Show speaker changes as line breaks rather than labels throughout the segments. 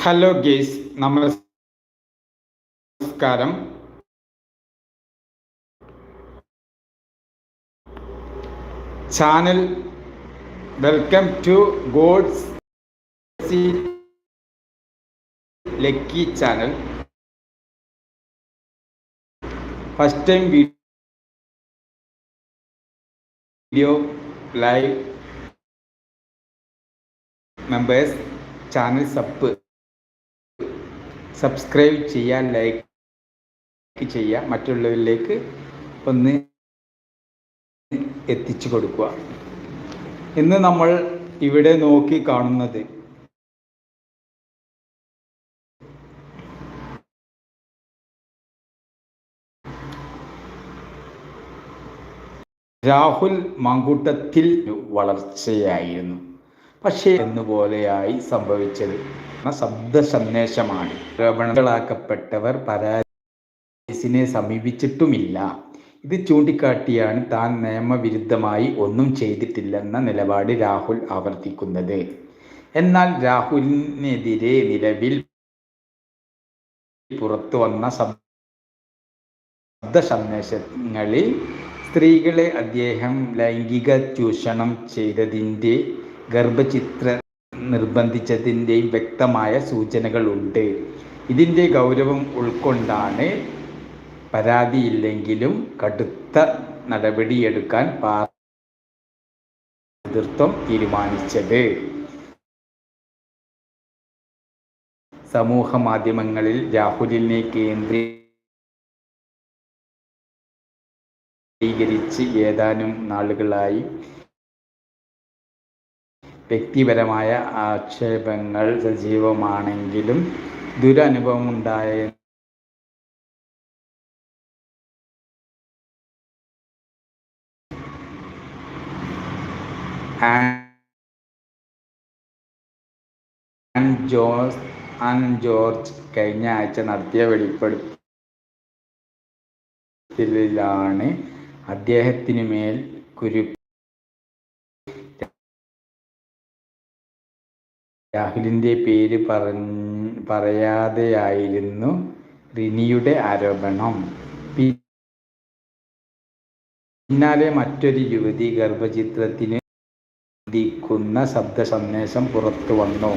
Hello guys നമസ്കാരം channel welcome to God's Lucky channel first time video live members channel sub subscribe ചെയ്യാൻ like ചെയ്യുക മറ്റുള്ളവരിലേക്ക് ഒന്ന് എത്തിച്ചു കൊടുക്കുക. ഇന്ന് നമ്മൾ ഇവിടെ നോക്കി കാണുന്നത് രാഹുൽ മങ്കൂട്ടത്തിൽ വളർച്ചയായിരുന്നു. പക്ഷേ എന്നുപോലെയായി സംഭവിച്ചത്. ശബ്ദ സന്ദേശമാണ് ആരോപണങ്ങളാക്കപ്പെട്ടവർ പരാതിനെ സമീപിച്ചിട്ടുമില്ല. ഇത് ചൂണ്ടിക്കാട്ടിയാണ് താൻ നിയമവിരുദ്ധമായി ഒന്നും ചെയ്തിട്ടില്ലെന്ന നിലപാട് രാഹുൽ ആവർത്തിക്കുന്നത്. എന്നാൽ രാഹുലിനെതിരെ നിലവിൽ പുറത്തു വന്ന ശബ്ദ സന്ദേശങ്ങളിൽ സ്ത്രീകളെ അദ്ദേഹം ലൈംഗിക ചൂഷണം ചെയ്തതിന്റെ ഗർഭചിത്ര നിർബന്ധിച്ചതിന്റെയും വ്യക്തമായ സൂചനകളുണ്ട്. ഇതിന്റെ ഗൗരവം ഉൾക്കൊണ്ടാണ് പരാതിയില്ലെങ്കിലും കടുത്ത നടപടിയെടുക്കാൻ നേതൃത്വം തീരുമാനിച്ചത്. സമൂഹ മാധ്യമങ്ങളിൽ രാഹുലിനെ കേന്ദ്രീകരിച്ച് ഏതാനും നാളുകളായി വ്യക്തിപരമായ ആക്ഷേപങ്ങൾ സജീവമാണെങ്കിലും ദുരനുഭവമുണ്ടായ ജോസ് അൻ ജോർജ് കഴിഞ്ഞ ആഴ്ച നടത്തിയ വെളിപ്പെടുത്തലിലാണ് അദ്ദേഹത്തിനു മേൽ കുരു രാഹുലിന്റെ പേര് പറയാതെയായിരുന്നു റിനിയുടെ ആരോപണം. പിന്നാലെ മറ്റൊരു യുവതി ഗർഭചിത്രത്തിന് ിക്കുന്ന ശബ്ദ സന്ദേശം പുറത്തു വന്നു.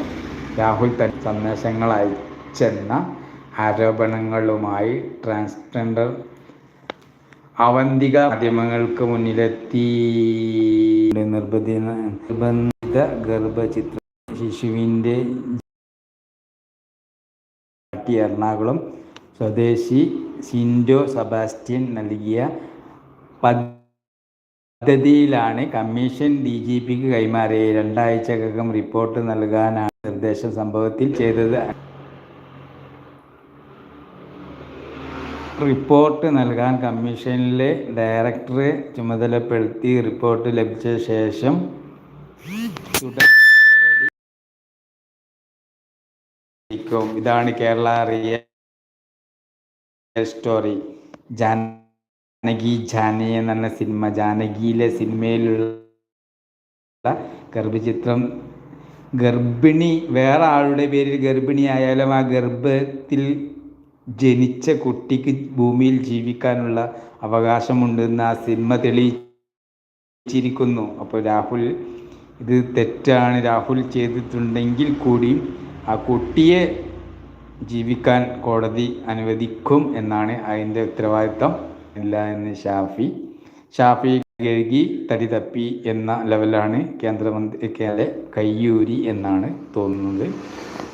രാഹുൽ തൻ സന്ദേശങ്ങൾ അയച്ചെന്ന ആരോപണങ്ങളുമായി ട്രാൻസ്ജെൻഡർ അവന്തിക മാധ്യമങ്ങൾക്ക് മുന്നിലെത്തി. നിർബന്ധി നിർബന്ധിത ഗർഭചിത്ര ശിശുവിന്റെ എറണാകുളം സ്വദേശി സിൻഡോ സബാസ്റ്റ്യൻ നൽകിയ പദ്ധതിയിലാണ് കമ്മീഷൻ ഡി ജി പിക്ക് കൈമാറിയ രണ്ടാഴ്ചക്കകം റിപ്പോർട്ട് നൽകാനാണ് നിർദ്ദേശം. സംഭവത്തിൽ ചെയ്തത് റിപ്പോർട്ട് നൽകാൻ കമ്മീഷനിലെ ഡയറക്ടറെ ചുമതലപ്പെടുത്തി റിപ്പോർട്ട് ലഭിച്ച ശേഷം ഇതാണ് കേരള റിയൽ സ്റ്റോറി. ജാനകി ജാനി എന്ന് പറഞ്ഞ സിനിമ. ജാനകിയിലെ സിനിമയിലുള്ള ഗർഭചിത്രം. ഗർഭിണി വേറെ ആളുടെ പേരിൽ ഗർഭിണി ആയാലും ആ ഗർഭത്തിൽ ജനിച്ച കുട്ടിക്ക് ഭൂമിയിൽ ജീവിക്കാനുള്ള അവകാശമുണ്ടെന്ന് ആ സിനിമ തെളിയിച്ചിരിക്കുന്നു. അപ്പോൾ രാഹുൽ ഇത് തെറ്റാണ്. രാഹുൽ ചെയ്തിട്ടുണ്ടെങ്കിൽ കൂടിയും ആ കുട്ടിയെ ജീവിക്കാൻ കോടതി അനുവദിക്കും എന്നാണ് അതിന്റെ ഉത്തരവാദിത്തം. ഇല്ല എന്ന് ഷാഫി. ഷാഫി കഴുകി തടി തപ്പി എന്ന ലെവലാണ് കേന്ദ്രമന്ത്രി കേന്ദ്ര കയ്യൂരി എന്നാണ് തോന്നുന്നത്.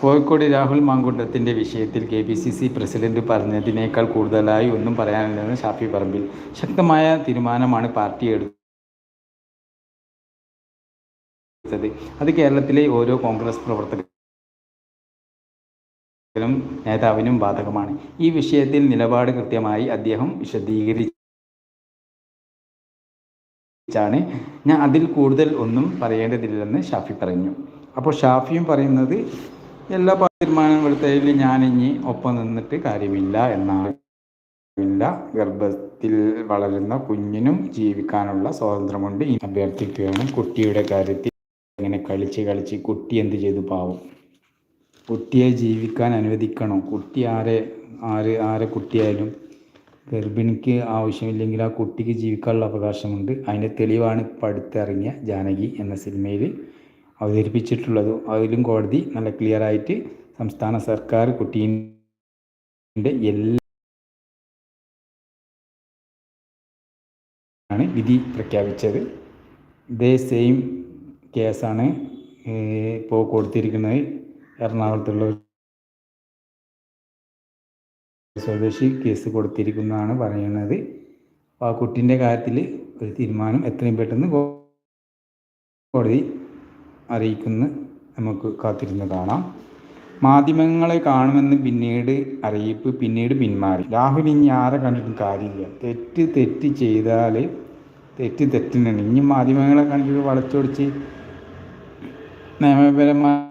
കോഴിക്കോട് രാഹുൽ മാങ്കുണ്ടത്തിന്റെ വിഷയത്തിൽ K P C C president പറഞ്ഞതിനേക്കാൾ കൂടുതലായി ഒന്നും പറയാനില്ലെന്ന് ഷാഫി പറമ്പിൽ. ശക്തമായ തീരുമാനമാണ് പാർട്ടി എടുത്തത്. അത് കേരളത്തിലെ ഓരോ കോൺഗ്രസ് പ്രവർത്തകരും നേതാവിനും ബാധകമാണ്. ഈ വിഷയത്തിൽ നിലപാട് കൃത്യമായി അദ്ദേഹം വിശദീകരിച്ചാണ്. ഞാൻ അതിൽ കൂടുതൽ ഒന്നും പറയേണ്ടതില്ലെന്ന് ഷാഫി പറഞ്ഞു. അപ്പോൾ ഷാഫിയും പറയുന്നത് എല്ലാ തീരുമാനം എടുത്തതിൽ ഞാൻ ഇനി ഒപ്പം നിന്നിട്ട് കാര്യമില്ല എന്നാണ്. ഗർഭത്തിൽ വളരുന്ന കുഞ്ഞിനും ജീവിക്കാനുള്ള സ്വാതന്ത്ര്യമുണ്ട്. അഭ്യർത്ഥിക്കുകയാണ് കുട്ടിയുടെ കാര്യത്തിൽ. ഇങ്ങനെ കളിച്ച് കളിച്ച് കുട്ടി എന്ത് ചെയ്തു? പാവം. കുട്ടിയെ ജീവിക്കാൻ അനുവദിക്കണോ? കുട്ടി ആരെ ആര് ആരെ കുട്ടിയായാലും ഗർഭിണിക്ക് ആവശ്യമില്ലെങ്കിൽ ആ കുട്ടിക്ക് ജീവിക്കാനുള്ള അവകാശമുണ്ട്. അതിന്റെ തെളിവാണ് ഇപ്പോൾ അടുത്തിറങ്ങിയ ജാനകി എന്ന സിനിമയിൽ അവതരിപ്പിച്ചിട്ടുള്ളത്. അതിലും കോടതി നല്ല ക്ലിയർ ആയിട്ട് സംസ്ഥാന സർക്കാർ കുട്ടീന്റെ എല്ലാ വിധി പ്രഖ്യാപിച്ചത്. ഇതേ സെയിം കേസാണ് ഇപ്പോൾ കൊടുത്തിരിക്കുന്നത്. എറണാകുളത്തുള്ള സ്വദേശി കേസ് കൊടുത്തിരിക്കുന്നതാണ് പറയുന്നത്. ആ കുട്ടീന്റെ കാര്യത്തിൽ ഒരു തീരുമാനം എത്രയും പെട്ടെന്ന് കോടതി അറിയിക്കുന്ന നമുക്ക് കാത്തിരുന്ന് കാണാം മാധ്യമങ്ങളെ കാണുമെന്ന് പിന്നീട് അറിയിപ്പ് പിന്നീട് പിന്മാറി. രാഹുൽ ഇനി ആരെ കണ്ടിട്ടും കാര്യമില്ല. തെറ്റ് തെറ്റ് ചെയ്താൽ തെറ്റ് തെറ്റിനാണ് ഇനി മാധ്യമങ്ങളെ കണ്ടിട്ട് വളച്ചൊടിച്ച് നിയമപരമായി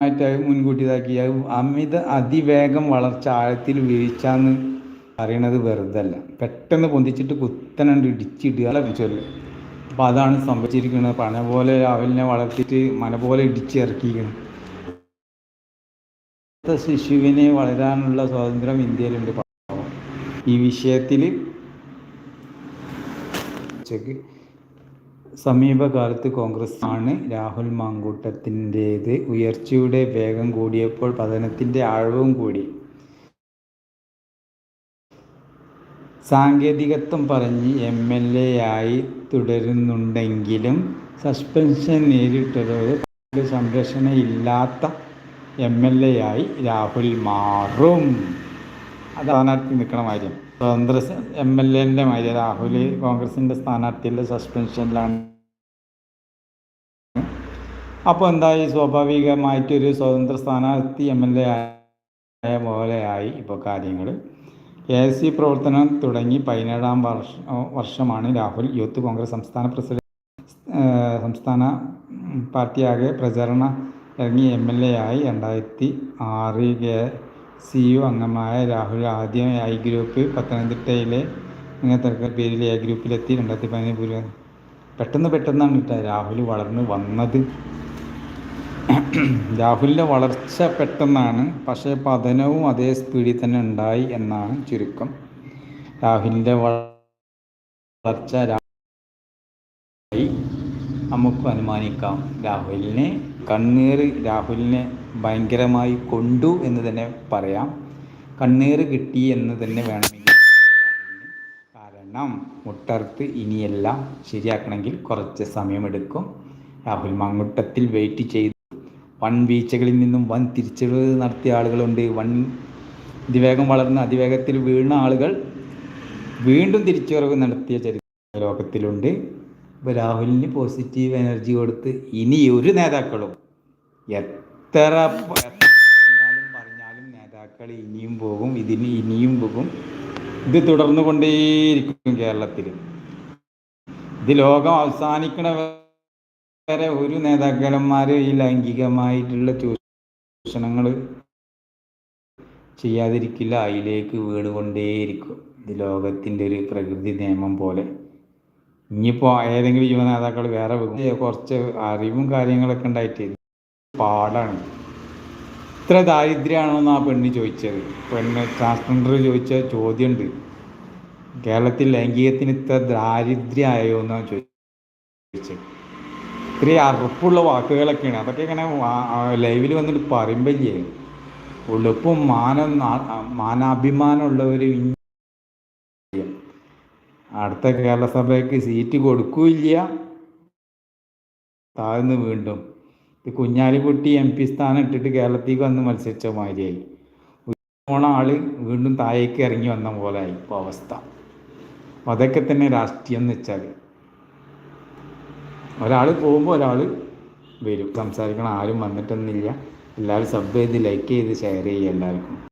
ആയിട്ട് മുൻകൂട്ടി ഇതാക്കി അമിത അതിവേഗം വളർച്ച ആഴത്തിൽ വീഴ്ചന്ന് പറയണത് വെറുതെ അല്ല പെട്ടെന്ന് പൊന്തിച്ചിട്ട് കുത്തനുണ്ട് ഇടിച്ചിടുക. ചൊല്ല് അപ്പം അതാണ് സംഭവിച്ചിരിക്കുന്നത് പണ പോലെ അവലിനെ വളർത്തിയിട്ട് മന പോലെ ഇടിച്ചിറക്കിയിരിക്കണം. ശിശുവിനെ വളരാനുള്ള സ്വാതന്ത്ര്യം ഇന്ത്യയിലുണ്ട്. ഈ വിഷയത്തിൽ സമീപകാലത്ത് കോൺഗ്രസ് ആണ് രാഹുൽ മാങ്കൂട്ടത്തിന്റേത്. ഉയർച്ചയുടെ വേഗം കൂടിയപ്പോൾ പതനത്തിന്റെ ആഴവും കൂടി. സാങ്കേതികത്വം പറഞ്ഞ് എം എൽ എ ആയി തുടരുന്നുണ്ടെങ്കിലും സസ്പെൻഷൻ നേരിട്ടതോടെ സംരക്ഷണ ഇല്ലാത്ത എം എൽ എ ആയി രാഹുൽ മാറും. അതാണ് നിൽക്കണ കാര്യം. സ്വതന്ത്ര എം എൽ എന്റെ മാതിരി രാഹുൽ കോൺഗ്രസിന്റെ സ്ഥാനാർത്ഥിയുടെ സസ്പെൻഷനിലാണ് അപ്പോൾ എന്തായി? സ്വാഭാവികമായിട്ടൊരു സ്വതന്ത്ര സ്ഥാനാർത്ഥി എം എൽ എ ആയ പോലെയായി ഇപ്പോൾ കാര്യങ്ങൾ എ സി പ്രവർത്തനം തുടങ്ങി പതിനേഴാം വർഷ വർഷമാണ് രാഹുൽ യൂത്ത് കോൺഗ്രസ് സംസ്ഥാന പ്രസിഡന്റ് സംസ്ഥാന പാർട്ടിയാകെ പ്രചരണ ഇറങ്ങി എം എൽ എ ആയി രണ്ടായിരത്തി ആറ് സി യു അംഗമായ രാഹുൽ ആദ്യം ഐ ഗ്രൂപ്പ് പത്തനംതിട്ടയിലെ ഇങ്ങനത്തെ പേരിൽ എ ഗ്രൂപ്പിലെത്തി? രണ്ടായിരത്തി പതിനേഴ് പെട്ടെന്ന് പെട്ടെന്നാണ് കേട്ടോ രാഹുൽ വളർന്ന് വന്നത്. രാഹുലിന്റെ വളർച്ച പെട്ടെന്നാണ്. പക്ഷേ പതനവും അതേ സ്പീഡിൽ തന്നെ ഉണ്ടായി എന്നാണ് ചുരുക്കം. രാഹുലിന്റെ വളർച്ച നമുക്ക് അനുമാനിക്കാം. രാഹുലിനെ കണ്ണീർ രാഹുലിനെ ഭയങ്കരമായി കൊണ്ടു എന്ന് തന്നെ പറയാം. കണ്ണീർ കിട്ടി എന്ന് തന്നെ വേണമെങ്കിൽ കാരണം മുട്ടർത്ത് ഇനിയെല്ലാം ശരിയാക്കണമെങ്കിൽ കുറച്ച് സമയമെടുക്കും. രാഹുൽ മങ്ങുട്ടത്തിൽ വെയിറ്റ് ചെയ്ത്. വൺ വീഴ്ചകളിൽ നിന്നും വൻ തിരിച്ചറിവ് നടത്തിയ ആളുകളുണ്ട്. വൺ അതിവേഗം വളർന്ന് അതിവേഗത്തിൽ വീണ ആളുകൾ വീണ്ടും തിരിച്ചുവരവ് നടത്തിയ ചരിത്ര ലോകത്തിലുണ്ട്. ഇപ്പോൾ രാഹുലിന് പോസിറ്റീവ് എനർജി കൊടുത്ത് ഇനി ഒരു നേതാക്കളും എത്ര പറഞ്ഞാലും നേതാക്കൾ ഇനിയും പോകും ഇതിന് ഇനിയും പോകും. ഇത് തുടർന്നു കൊണ്ടേയിരിക്കും കേരളത്തിൽ ഇത് ലോകം അവസാനിക്കണ വരെ ഒരു നേതാക്കന്മാർ ഈ ലൈംഗികമായിട്ടുള്ള ചൂഷണങ്ങൾ ചെയ്യാതിരിക്കില്ല അതിലേക്ക് വീടുകൊണ്ടേയിരിക്കും ഇത് ലോകത്തിന്റെ ഒരു പ്രകൃതി നിയമം പോലെ. ഇനിയിപ്പോൾ ഏതെങ്കിലും യുവ നേതാക്കൾ വേറെ കുറച്ച് അറിവും കാര്യങ്ങളൊക്കെ ഉണ്ടായിട്ട് പാടാണ്. ഇത്ര ദാരിദ്ര്യമാണോ ആ പെണ്ണ് ചോദിച്ചത്. പെണ്ണ് ട്രാൻസ്ജെൻഡർ ചോദിച്ച ചോദ്യമുണ്ട്. കേരളത്തിൽ ലൈംഗികത്തിന് ഇത്ര ദാരിദ്ര്യമായോ എന്നാണ് ചോദിച്ചത്. ഇത്രയും അറുപ്പുള്ള വാക്കുകളൊക്കെയാണ്. അതൊക്കെ ഇങ്ങനെ ലൈവിൽ വന്നിട്ട് പറയുമ്പല്ലേ ഉളുപ്പും മാനം മാനാഭിമാനമുള്ളവർ അടുത്ത കേരളസഭയ്ക്ക് സീറ്റ് കൊടുക്കൂല്ല താഴ്ന്ന് വീണ്ടും. ഇത് കുഞ്ഞാലിക്കുട്ടി എം പി സ്ഥാനം ഇട്ടിട്ട് കേരളത്തിലേക്ക് വന്ന് മത്സരിച്ച മാതിരിയായി. പോണ ആൾ വീണ്ടും താഴേക്ക് ഇറങ്ങി വന്ന പോലെ ആയി ഇപ്പോൾ അവസ്ഥ അതൊക്കെ തന്നെ രാഷ്ട്രീയം എന്ന് വെച്ചാൽ ഒരാൾ പോകുമ്പോൾ ഒരാൾ വരും. സംസാരിക്കണം. ആരും വന്നിട്ടൊന്നുമില്ല. എല്ലാവരും സബ് ചെയ്ത് ലൈക്ക് ചെയ്ത് ഷെയർ ചെയ്യുക എല്ലാവർക്കും.